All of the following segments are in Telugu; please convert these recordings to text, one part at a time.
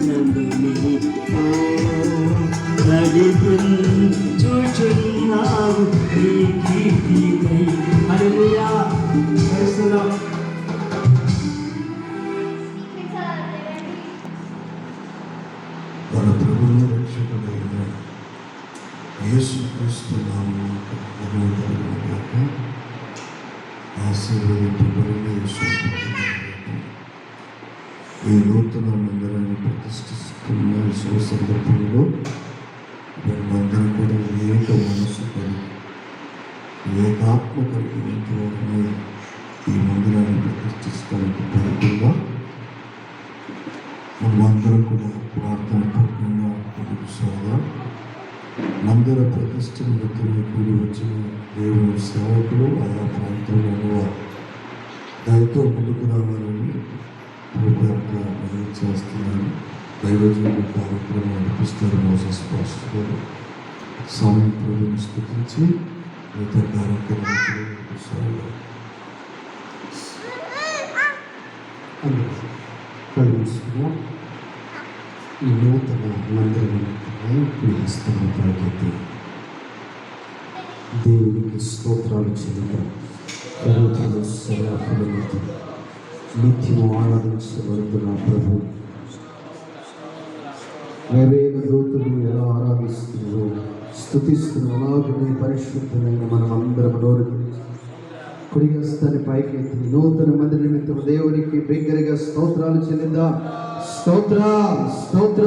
remember me. ఈ మందిరాన్ని ప్రతిష్ఠిస్తానికి పడుకుందాం మనమందరం కూడా ప్రార్థన పూర్వకంగా ముందుకు మందిర ప్రతిష్ట కూడి వచ్చిన దేవుని సేవకులు ఆయా ప్రాంతంలో ఉన్నవారు దయతో ముందుకు రావాలని పూర్వకంగా మనవి చేస్తున్నాను దైవజనుడు కార్యక్రమం నడిపిస్తారు మోసస్ పాస్టర్ గారు స్వామి ప్రభుని స్థుతించి మిగతా కార్యక్రమానికి ముందుకు సాగాలి కలిగిస్తున్నాం ఈ నూతన మందిర నిమిత్తమై పీడిస్తున్న ప్రగతి దేవునికి స్తోత్రాలు చెల్లిద్దాం కరువుతున్న సరాఫులతో నిత్యము ఆరాధించబడుతున్న ప్రభు వేవేల దూతులు ఎలా ఆరాధిస్తున్నారో స్థుతిస్తున్న పరిశుద్ధమైన మనం అందరం నోరు కుడిగస్తాన్ని పైకి ఎత్తి నూతన మంది నిమిత్తం దేవునికి బిగ్గరగా స్తోత్రాలు చెల్లిందా స్తోత్ర స్తోత్ర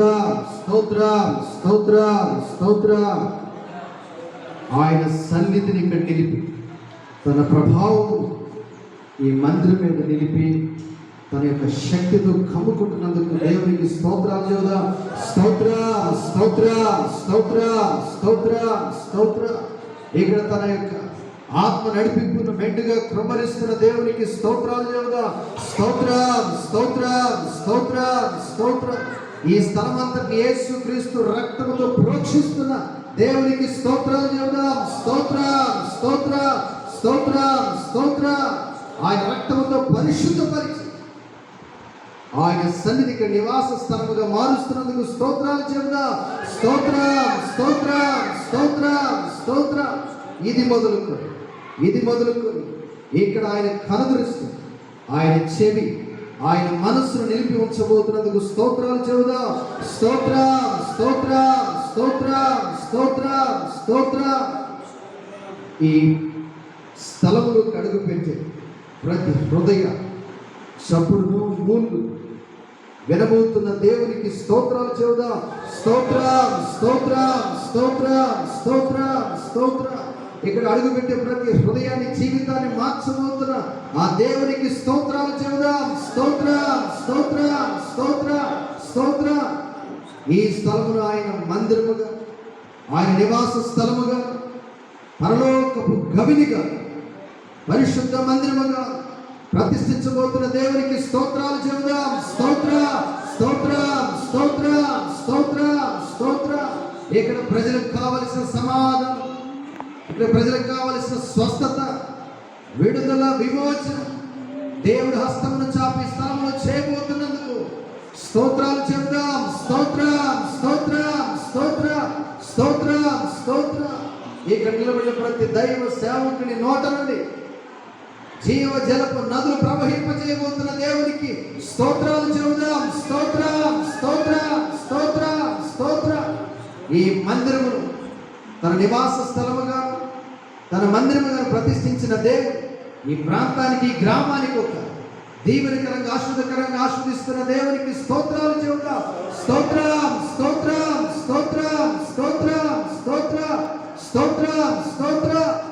స్తోత్ర స్తోత్ర స్తోత్ర ఆయన సన్నిధిని ఇక్కడ నిలిపి తన ప్రభావం ఈ మందిరం మీద నిలిపి తన యొక్క శక్తితో కమ్ముకుంటున్నందుకు దేవునికి స్తోత్రాలు చెబుదా. స్తోత్ర స్తోత్ర స్తోత్ర స్తోత్ర స్తోత్ర. ఇక్కడ తన యొక్క ఆత్మ నడిపింపును మెండుగా క్రమరిస్తున్న దేవునికి స్తోత్రాలు చెబుదా. స్తోత్ర స్తోత్ర స్తోత్ర స్తోత్ర. ఈ స్థలమంతటి యేసు క్రీస్తు రక్తముతో ప్రోక్షిస్తున్న దేవునికి స్తోత్రాలు చెబుదాం. స్తోత్ర స్తోత్ర స్తోత్ర స్తోత్ర. ఆయన రక్తముతో పరిశుద్ధపరిచి ఆయన సన్నిధికి నివాస స్థలముగా మారుస్తున్నందుకు స్తోత్రాలు చెబుదా స్తోత్ర స్తోత్ర స్తోత్ర స్తోత్ర. ఇది మొదలుకొని ఇది మొదలుకొని ఇక్కడ ఆయన కనుదృష్టి ఆయన చెవి ఆయన మనస్సును నిలిపి ఉంచబోతున్నందుకు స్తోత్రాలు చెబుదా స్తోత్ర స్తోత్ర స్తోత్ర స్తోత్ర స్తోత్ర. ఈ స్థలములు కడుగు పెట్టే ప్రతి హృదయ చప్పుడును మూలు వినబోతున్న దేవునికి స్తోత్రాలు చెబుదా? స్తోత్రం స్తోత్రం స్తోత్రం స్తోత్రం స్తోత్రం. ఇక్కడ అడుగుపెట్టే ప్రతి హృదయాన్ని జీవితాన్ని మార్చబోతున్న ఆ దేవునికి స్తోత్రాలు చెబుదాం? స్తోత్రం స్తోత్రం స్తోత్రం స్తోత్రం. ఈ స్థలమును ఆయన మందిరముగా ఆయన నివాస స్థలముగా పరలోకపు గవినిగా పరిశుద్ధ మందిరముగా ప్రతిష్ఠించబోతున్న దేవునికి స్తోత్రాలు చెబుదాం. స్తోత్ర స్తోత్ర స్తోత్ర స్తోత్ర స్తోత్ర. ఇక్కడ ప్రజలకు కావలసిన సమాధానం ఇక్కడ ప్రజలకు కావలసిన స్వస్థత విడుదల విమోచన. దేవుడి హస్తమును చాపి స్థలంలో చేయబోతున్నందుకు స్తోత్రాలు చెబుదాం. స్తోత్ర స్తోత్ర స్తోత్ర స్తోత్ర స్తోత్ర. ఇక్కడ నిలబడిన ప్రతి దైవ సేవకుని నోట నుండి జీవ జలపు నదులు ప్రవహింపజేయబోతున్న దేవునికి స్తోత్రాలు చెబుదాం. స్తోత్ర స్తోత్ర స్తోత్ర స్తోత్ర. ఈ మందిరమును తన నివాస స్థలముగా తన మందిరముగా ప్రతిష్ఠించిన దేవుడు ఈ ప్రాంతానికి ఈ గ్రామానికి ఒక దీవెనకరంగా ఆశ్రదకరంగా ఆస్వాదిస్తున్న దేవునికి స్తోత్రాలు చెబుతా స్తోత్ర స్తోత్ర స్తోత్ర స్తోత్ర స్తోత్ర స్తోత్ర స్తోత్ర.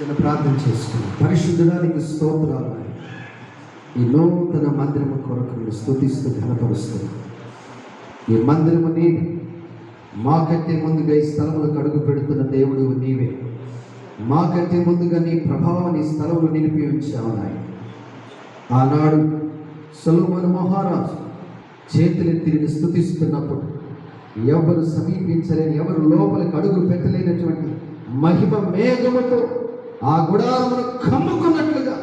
చిన్న ప్రార్థన చేసుకున్నాం పరిశుద్ధడానికి స్తోత్రాలు. ఈ నూతన మందిరము కొరకు స్థుతిస్తూ స్తుతిస్తూ ఈ మందిరము నీది మాకంటే ముందుగా ఈ స్థలములకు అడుగు పెడుతున్న దేవుడు నీవే. మాకంటే ముందుగా నీ ప్రభావం ఈ స్థలంలో నిలిపి ఉంచావు నాయన. ఆనాడు సొలొమోను మహారాజు చేతులు తిరిగి స్తుతిస్తున్నప్పుడు ఎవరు సమీపించలేని ఎవరు లోపలికి అడుగు పెట్టలేనటువంటి మహిమ మేఘముతో ఆ గుడారమును కమ్ముకున్నట్లుగా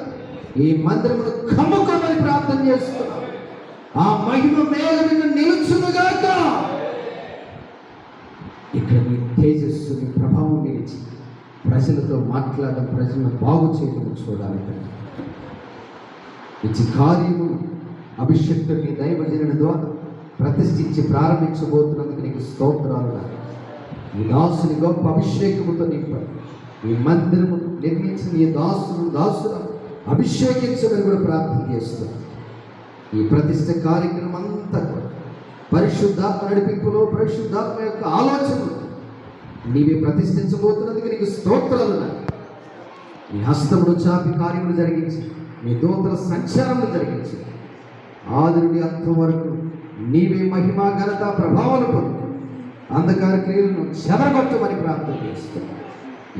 ఈ మందిరమును కమ్ముకోమని ప్రార్థన చేస్తున్నాం. ఆ మహిమ మేఘ మీద నిలుచునుగాక ఇక్కడ మీ తేజస్సుని ప్రభావం నిలిచి ప్రజలతో మాట్లాడడం ప్రజలను బాగు చేయడం చూడాలి ఇచ్చి కార్యము అభిషక్తుడు నీ దైవజనుల ద్వారా ప్రతిష్ఠించి ప్రారంభించబోతున్నందుకు నీకు స్తోత్రాలు ఈ దాసుని గొప్ప అభిషేకముతో నింపండి. ఈ మందిరము నిర్మించిన ఈ దాసులు దాసులు అభిషేకించమని కూడా ప్రార్థన చేస్తున్నాను ఈ ప్రతిష్ట కార్యక్రమం అంతా కూడా పరిశుద్ధాత్మ నడిపింపులో పరిశుద్ధాత్మ యొక్క ఆలోచనలు నీవే ప్రతిష్ఠించబోతున్నందుకు నీకు స్తోత్రాలు నీ హస్తమును చాపి కార్యములు జరిగించి నీ దూతల సంచారములు జరిగించి ఆదురుడి అంతం వరకు నీవే మహిమ ఘనత ప్రభావాలు పొందు అంధకార క్రియలను చెదరగొట్టమని ప్రార్థన చేస్తున్నాను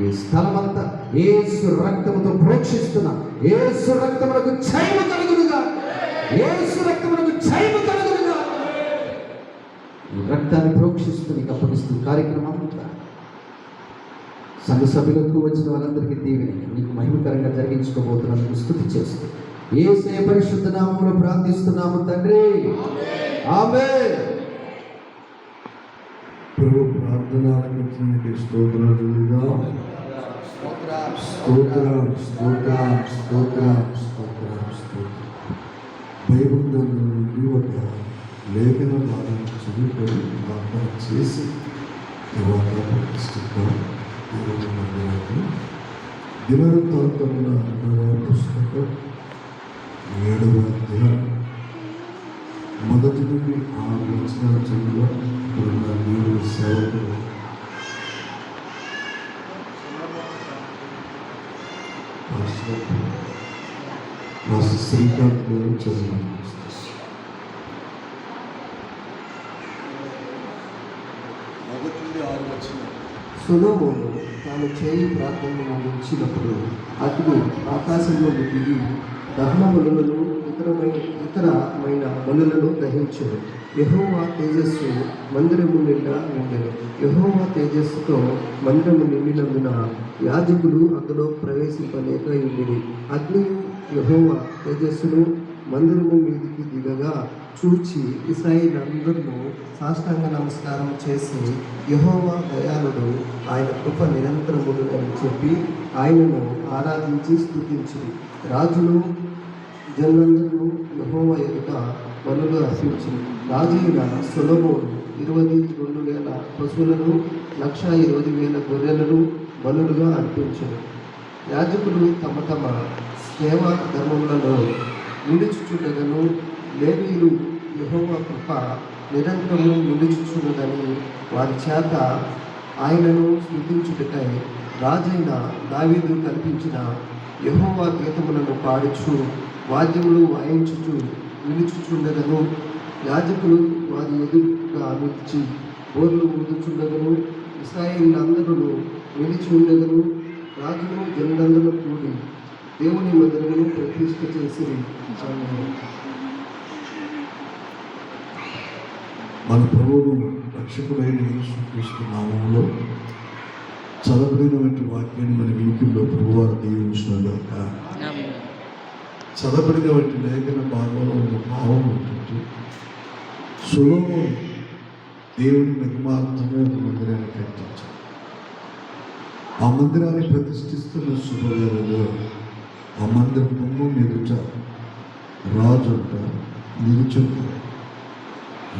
ఈ స్థలమంతా ఏసు రక్తముతో ప్రోక్షిస్తున్నా ఏసు రక్తములకు ఛైమ కలుగునుగా. ఏసు రక్తములకు ఛైమ కలుగునుగా. ఈ రక్తాన్ని ప్రోక్షిస్తూ నీకు అప్పగిస్తున్న కార్యక్రమం అంతా. సంఘ సభ్యులకు వచ్చిన వాళ్ళందరికీ దీవెన నీకు మహిమకరంగా జరిగించుకోబోతున్నందుకు స్థుతి చేస్తూ. ఏ పరిశుద్ధ నామంలో ప్రార్థిస్తున్నాము తండ్రి. ఆమె ప్రభు ప్రార్థన ఆలకించినందుకు స్తోత్రాలుగా స్తోత్రం స్తోత్రం స్తోత్రం స్తోత్రం స్తోత్రం బైబిల్ గ్రంథం నుండి ఒక లేఖన భాగం చదువుకొని ప్రార్థన చేసి తర్వాత ప్రతిష్ఠిద్దాం దేవుని మందిరాన్ని దినవృత్తాంతముల పుస్తకం ఏడవ దినం మొదటి నుండి ఆరు వచ్చిన చదువులో ఇప్పుడున్న సేవకులు. పాస్టర్ మాస్టర్ శ్రీకాంత్ గారు చదివాను సులోమోను తాను చేయి ప్రార్థనను ముగించినప్పుడు అతడు ఆకాశంలో దిగి దహన బలులను ఇతరమైన ఇతరమైన మనులను దహించడు యహోవా తేజస్సు మందిరము నిండా నిండెను యహోవా తేజస్సుతో మందిరము నిండినందున యాజకులు అందులో ప్రవేశింపలేక ఉండిరి. అగ్ని యహోవా తేజస్సును మందిరము మీదికి దిగగా చూచి ఇస్రాయిల్ అందరూ సాష్టాంగ నమస్కారం చేసి యహోవా దయాళుడు ఆయన కృప నిరంతరముడు అని చెప్పి ఆయనను ఆరాధించి స్థుతించి రాజులు జనులందరూ యహోవ ఎదుట బలులు అర్పించి రాజైన సొలమోను ఇరవై రెండు వేల పశువులను లక్ష ఇరవై వేల గొర్రెలను బలులుగా అర్పించారు యాజకులు తమ తమ సేవా ధర్మములలో నిలుచుచుండగను లేవీలు యహోవ కృప నిరంతరము నిలుచుచున్నదని వారి చేత ఆయనను స్థుతించుటకై రాజైన దావీదు కల్పించిన యెహోవా గీతములను పాడుచు వాద్యములు వాయించుచు నిలుచుచుండగను యాజకులు వారి ఎదురుగా నిలిచి బోర్లు ఊదుచుండగను ఇస్రాయిలందరూ నిలిచి ఉండగను రాజులు జనులందరూ కూడి దేవుని మందిరమును ప్రతిష్ఠ చేసి మన ప్రభువును రక్షకుడైన యేసుక్రీస్తు నామంలో చదవలేనటువంటి వాక్యాన్ని మన వినికిలో ప్రభువారు దీవించినగాక చదవబడినటువంటి లేఖన భాగంలో ఉన్న భావం ఏంటంటే సులభము దేవుని మహిమార్థమే ఒక మందిరాన్ని కట్టించారు ఆ మందిరాన్ని ప్రతిష్ఠిస్తున్న శుభవేళలో ఆ మందిరం గుమ్మం ఎదుట రాజు అంట నిలుచుంటారు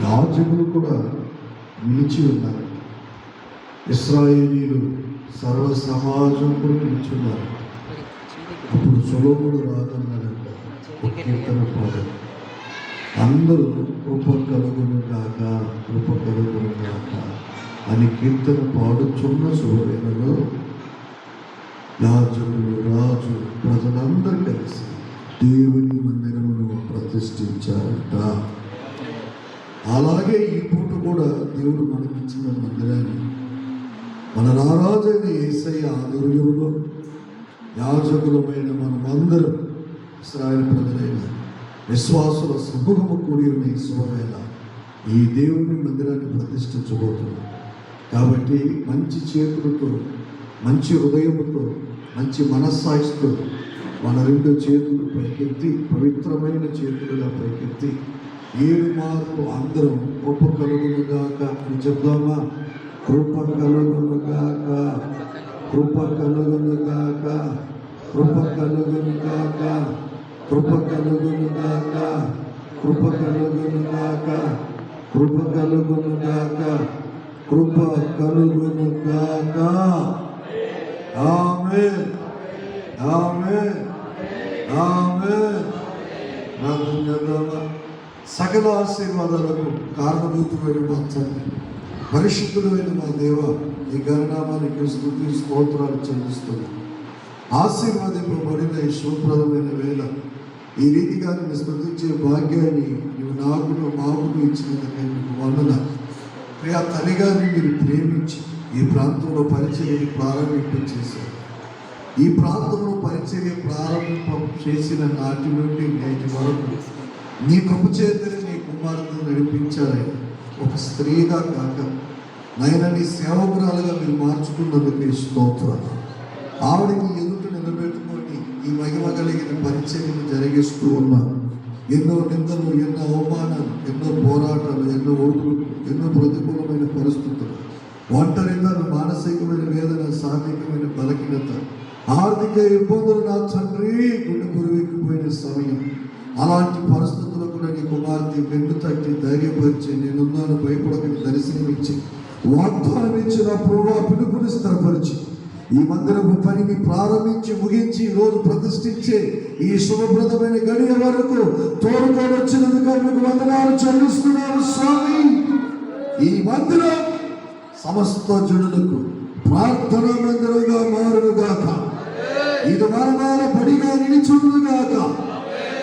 రాజులు కూడా నిలిచి ఉన్నారు. ఇస్రాయేలీలు సర్వ సమాజం కూడా నిలిచి ఉన్నారు అప్పుడు సొలోముడు రాజన్నాడు కీర్తన పాడారు అందరూ కృప కలుగును కాక కృప కలుగును కాక అని కీర్తన పాడుచున్న శుభవేళలో యాజకులు రాజు ప్రజలందరూ కలిసి దేవుని మందిరమును ప్రతిష్ఠించారట. అలాగే ఈ పూట కూడా దేవుడు మనకిచ్చిన మందిరాన్ని మన రారాజైన ఏసయ్య ఆధ్వర్యంలో యాజకులమైన మనమందరం ఇస్రాయల్ ప్రజలైన విశ్వాసుల సమూహము కూడి ఈ శుభవేళ ఈ దేవుని మందిరాన్ని ప్రతిష్ఠించబోతున్నాం. కాబట్టి మంచి చేతులతో మంచి హృదయముతో మంచి మనస్సాక్షితో మన రెండు చేతులు పైకెత్తి పవిత్రమైన చేతులుగా పైకెత్తి ఏడు మార్పు అందరం కృప కలుగునుగాక అని చెప్దామా? కృప కలుగునుగాక కృప కలుగునుగాక కృప కలుగునుగాక గాక. కృప కలుగును గాక కృప కలుగును గాక కృప కలుగును గాక కృప కలుగును గాక ఆమె ఆమె ఆమె ప్రార్థన చేద్దామా సకల ఆశీర్వాదాలకు కారణభూతమైన మా తండ్రి పరిశుద్ధుడైన మా దేవ ఈ గణనామానికి స్థుతి స్తోత్రాలు చెల్లిస్తున్నాం. ఆశీర్వాదింపబడిన ఈ శుభప్రదమైన వేళ ఈ రీతిగా నేను స్మృతించే భాగ్యాన్ని నువ్వు నాకు మాకు ఇచ్చినందుకే మీకు వందన. ప్రియా తల్లిగారిని మీరు ప్రేమించి ఈ ప్రాంతంలో పరిచయం ప్రారంభింపచేశారు ఈ ప్రాంతంలో పరిచర్య ప్రారంభం చేసిన నాటి నుండి నేటి వరకు నీ కృప చేతని నీ కుమారుని నడిపించాలని ఒక స్త్రీగా కాక నైనా నీ సేవకురాలుగా మీరు మార్చుకున్నందుకు స్తోత్రాలు ఆవిడకి ఎదురు ఈ మహిమ కలిగిన పరిచయం జరిగిస్తూ ఉన్నారు ఎన్నో నిందలు ఎన్నో అవమానాలు ఎన్నో పోరాటాలు ఎన్నో ఓటులు ఎన్నో ప్రతికూలమైన పరిస్థితులు. ఒంటరితనం మానసికమైన వేదన సాంఘికమైన బలహీనత ఆర్థిక ఇబ్బందులు నా తండ్రి గుండె పురువెక్కిపోయిన సమయం. అలాంటి పరిస్థితులకు నీ కుమార్తె వెన్ను తట్టి ధైర్యపరిచి నేనున్నాను భయపడకని దర్శనమిచ్చి వాగ్దానం ఇచ్చిన ప్రభు పిలుపుని స్థిరపరిచి ఈ మందిరపు పనిని ప్రారంభించి ముగించి రోజు ప్రతిష్ఠించే ఈ శుభప్రదమైన గడియ వరకు తోడుకొని వచ్చినందుకు మీకు వందనాలు చెల్లిస్తున్నాను స్వామి. ఈ మందిరం సమస్త జనులకు ప్రార్థన మందిరంగా మారునుగాక. ఇది మరణాల బడిగా నిలిచుండుగాక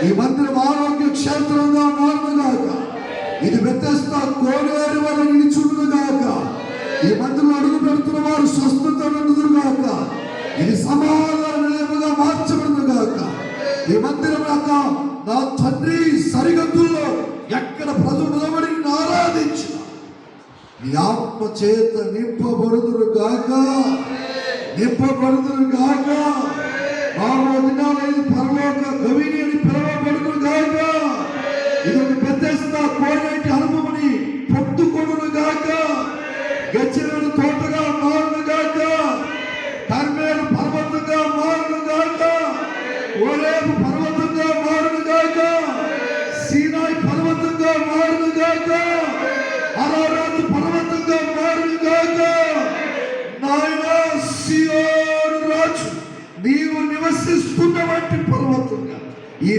ఈ మందిరం ఆరోగ్య క్షేత్రంగా మారునుగాక. ఇది వ్యత్యస్త కోనేరు వల్ల నిలిచుండుగాక ఈ మందిరం అడుగు పెడుతున్న వారు స్వస్థత గాక. ఇది సమాధాన నిలయముగా మార్చబడునుగాక ఈ మందిరం యొక్క నా తండ్రి సరిహద్దుల్లో ఎక్కడ ప్రజలు నిలబడి నిన్ను ఆరాధించిన. నీ ఆత్మ చేత నింపబడుదురు గాక. నింపబడుదురు గాక. మానవ దినాలైన పరలోక కవిని అని పిలవబడుదురు గాక.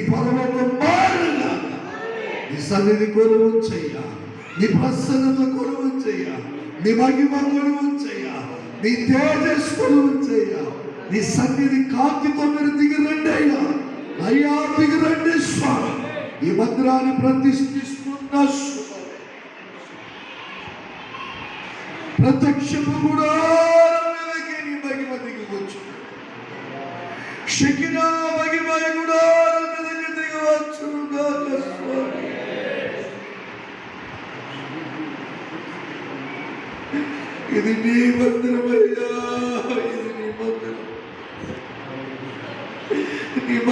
ఈ పర్వతం నీ సన్నిధి కొలువు చెయ్యా నీ ప్రసన్నత కొలువు చెయ్యా నీ మహిమ కొలువు చెయ్యా నీ తేజస్ కొలువు చెయ్యా నీ సన్నిధి కాంతితో మీరు దిగిరండి అయ్యా అయ్యా దిగిరండి స్వామి. ఈ మందిరాన్ని ప్రతిష్ఠిస్తున్న ప్రత్యక్షము కూడా మీదకి నీ మహిమ దిగవచ్చు షకినా మహిమ కూడా మీదకి దిగవచ్చు గాక స్వామి ఇది నీ మందిరమయ్యా ఇది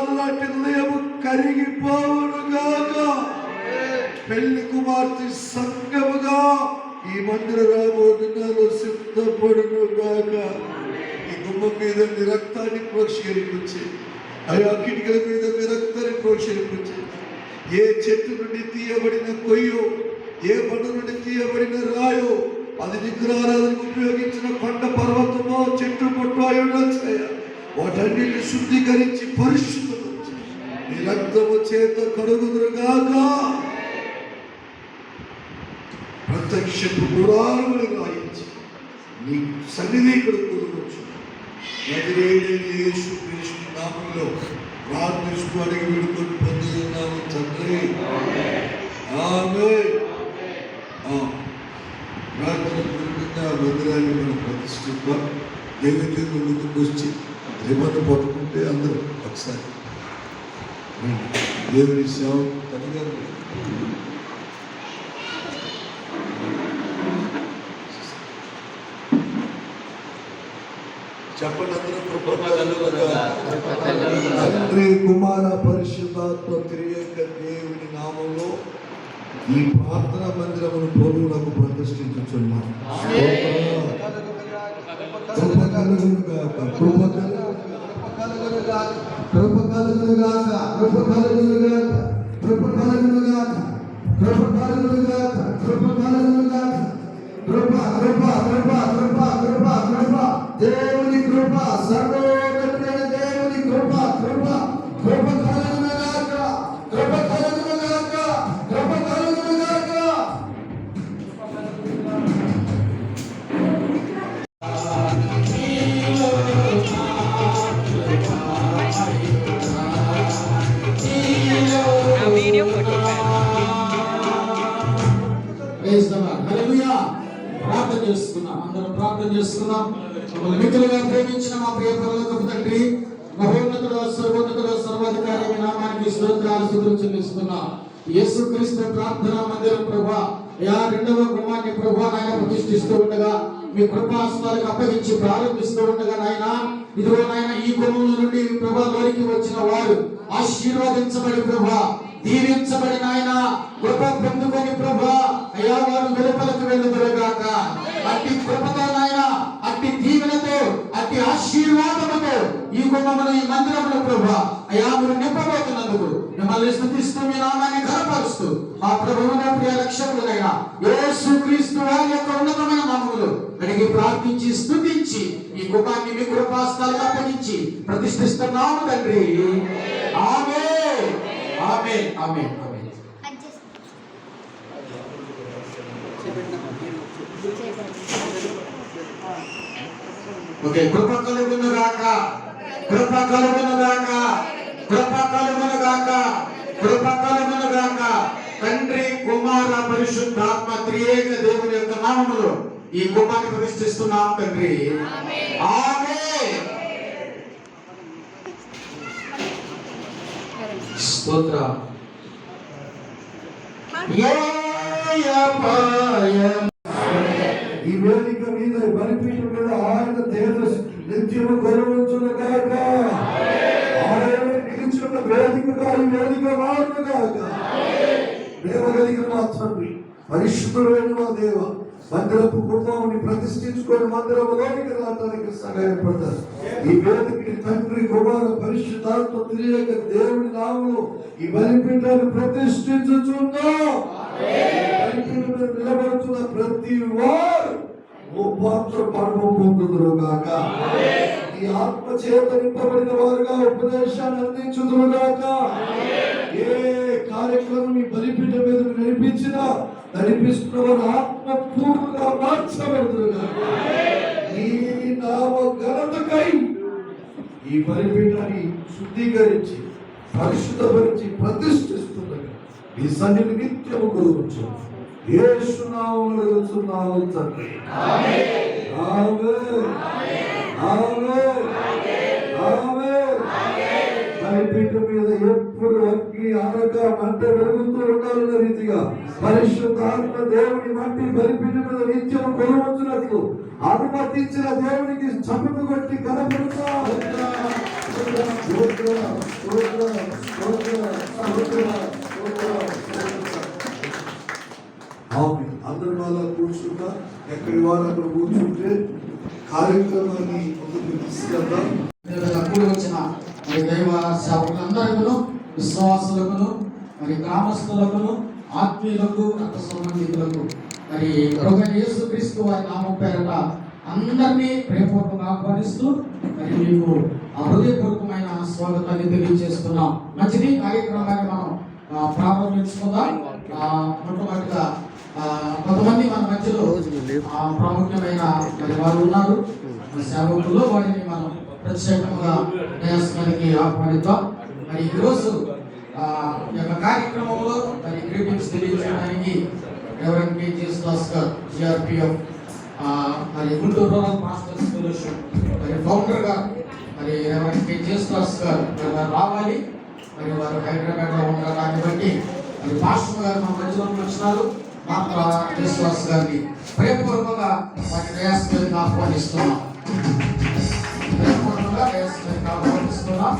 రాజు లాంటి హృదయము కరిగిపోవునుగాక పెళ్ళి కుమార్తె సంగముగా ఈ మందిర రాబోతున్నాలో సిద్ధపడునుగాక ఈ గుమ్మం మీద మీ రక్తాన్ని ప్రోక్షరించే అయా కిటికల మీద మీ రక్తాన్ని ప్రోక్షరించే ఏ చెట్టు నుండి తీయబడిన కొయ్యో ఏ పండు నుండి తీయబడిన రాయో అది విగ్రహారాధనకు ఉపయోగించిన కొండ పర్వతమో చెట్టు పొట్టు అయి ఉండొచ్చు వాటన్నిటిని శుద్ధీకరించి పరిశుద్ధి రక్తము చేత కడుగుదురుగాక. ప్రత్యక్షపు గుడారములు రాయించి నీ సన్నిధి ఇక్కడ కుదరవచ్చు నదిరేడైన యేసు క్రీస్తు నామంలో ప్రార్థిస్తూ అడిగి పెడుకొని పొందుతున్నాము తండ్రి. ఆమె ప్రార్థన పూర్వకంగా మందిరాన్ని మనం ప్రతిష్ఠిద్దాం. దైవజనులు ముందుకు వచ్చి నిబంధన పట్టుకుంటే అందరూ ఒకసారి దేవుని సేవ తల్లిగారు చెప్పండి తండ్రి కుమార పరిశుద్ధాత్మ త్రియేక దేవుని నామంలో ఈ ప్రార్థనా మందిరమును ప్రభువులకు ప్రతిష్ఠించుచున్నాం. కృప కలుగునుగాక, కృప కలుగునుగాక. కృప కలుగునుగాక కృప కలుగునుగాక కృప కలుగునుగాక కృప కలుగునుగాక కృప కలుగునుగాక కృప కృప కృప కృప కృప కృప దేవుని కృప సర్వోన్నతుడైన యేసుక్రీస్తు ప్రార్థన మందిరం ప్రభా యా రెండవ గుమ్మాన్ని ప్రభా నాయన ప్రతిష్ఠిస్తూ ఉండగా మీ కృపాస్తాలకు అప్పగించి ప్రారంభిస్తూ ఉండగా నాయన ఇదిగో నాయన ఈ గుమ్మం నుండి ప్రభాలోనికి వచ్చిన వారు ఆశీర్వదించబడి ప్రభా దీవించబడి నాయన కృప మీ అప్పగించి ప్రతిష్ఠిస్తున్నాము తండ్రి. ఆమె. ఆమె. ఆమె. ఆమె. ఓకే కృప కలుగును గాక. కృప కలుగును గాక. కృప కలుగును గాక. కృప కలుగును గాక. తండ్రి కుమార పరిశుద్ధాత్మ త్రియేక దేవుని యొక్క నామములో ఈ కుమాన్ని ప్రతిష్ఠిస్తున్నాం తండ్రి. ఆమె. స్తోత్ర. ఈ వేదిక మీద బలిపీఠం మీద ఆయన తేజస్సు నిత్యము గౌరవించును గాక. ఆయన నిలిచిన వేదికగా ఈ వేదిక వాడును గాక. దేవ కలిగిన మా తండ్రి పరిశుద్ధుడైన మా దేవ. మందిరపు కుటుంబాన్ని ప్రతిష్ఠించుకొని మందిరంలోనికి రావడానికి సహాయపడతారు. ఈ వేదికని తండ్రి కుమార పరిశుద్ధాలతో తెలియక దేవుడి నామములో ఈ బలిపీఠాన్ని ప్రతిష్ఠించుచున్నాం. నిలబడుతున్న ప్రతి వారు ఉపాత్ర పరమ పొందుదురు గాక ఈ ఆత్మ చేత నింపబడిన వారుగా ఉపదేశాన్ని అందించుదురు గాక ఏ కార్యక్రమం ఈ బలిపీఠం మీద నడిపించినా నడిపిస్తున్న వారు ఆత్మ పూర్తిగా మార్చబడుదురు గాక ఈ నామ ఘనతకై ఈ బలిపీఠాన్ని శుద్ధీకరించి పరిశుద్ధపరిచి ప్రతిష్ఠిస్తుండగా ఈ సన్నిధి నిత్యము కొలువచ్చు ఏసునామములు వెలుచున్నాము తండ్రి. ఆమేన్. ఆమేన్. ఆమేన్. బలిపీఠం మీద ఎప్పుడు అగ్ని అనక మంట వెలుగుతూ ఉండాలన్న రీతిగా పరిశుద్ధాత్మ దేవుని మట్టి బలిపీఠం మీద నిత్యం కొనుగొచ్చినట్లు అనుమతించిన దేవునికి చప్పుకు కొట్టి కనపడుతా. అందరి వాళ్ళ కూర్చుంటా ఎక్కడి వాళ్ళు అక్కడ కూర్చుంటే కార్యక్రమాన్ని ముందుకు తీసుకెళ్దాం ఇక్కడ కూడి వచ్చిన మరి దైవ సేవకులందరికీ విశ్వాసులకు మరి గ్రామస్తులకు ఆత్మీయులకు రక్త సంబంధికులకు మరి ప్రభు యేసు క్రీస్తు వారి నామం పేరట అందరినీ ప్రేమపూర్వకంగా ఆహ్వానిస్తూ మరి మీకు హృదయపూర్వకమైన స్వాగతాన్ని తెలియజేస్తున్నాం. మంచిది కార్యక్రమాన్ని మనం ప్రారంభించుకుందాం. ఆ, మొట్టమొదటిగా కొంతమంది మన మధ్యలో ఆ, ప్రాముఖ్యమైన మరి వారు ఉన్నారు. మన సేవకులు వారిని మనం ప్రత్యేకంగా ప్రయాసానికి ఆహ్వానిద్దాం. మరి ఈరోజు ఈ యొక్క కార్యక్రమంలో మరి గ్రీటింగ్స్ తెలియజేయడానికి రెవరెండ్ కే భాస్కర్ జిఆర్పిఎఫ్ మరి గుంటూరు రూరల్ మాస్టర్స్ ఫెలోషిప్ మరి ఫౌండర్గా మరి రెవరెండ్ కే భాస్కర్ రావాలి మరి వారు హైదరాబాద్లో లో కాబట్టి మరి పాస్టర్ గారు మా మధ్యలోకి వచ్చినారు మాత్ర జీసస్ గారిని ప్రేమపూర్వకంగా వారి ప్రయాసం ఆహ్వానిస్తున్నాం. ప్రేమపూర్వకంగా ప్రయాసం ఆహ్వానిస్తున్నాం.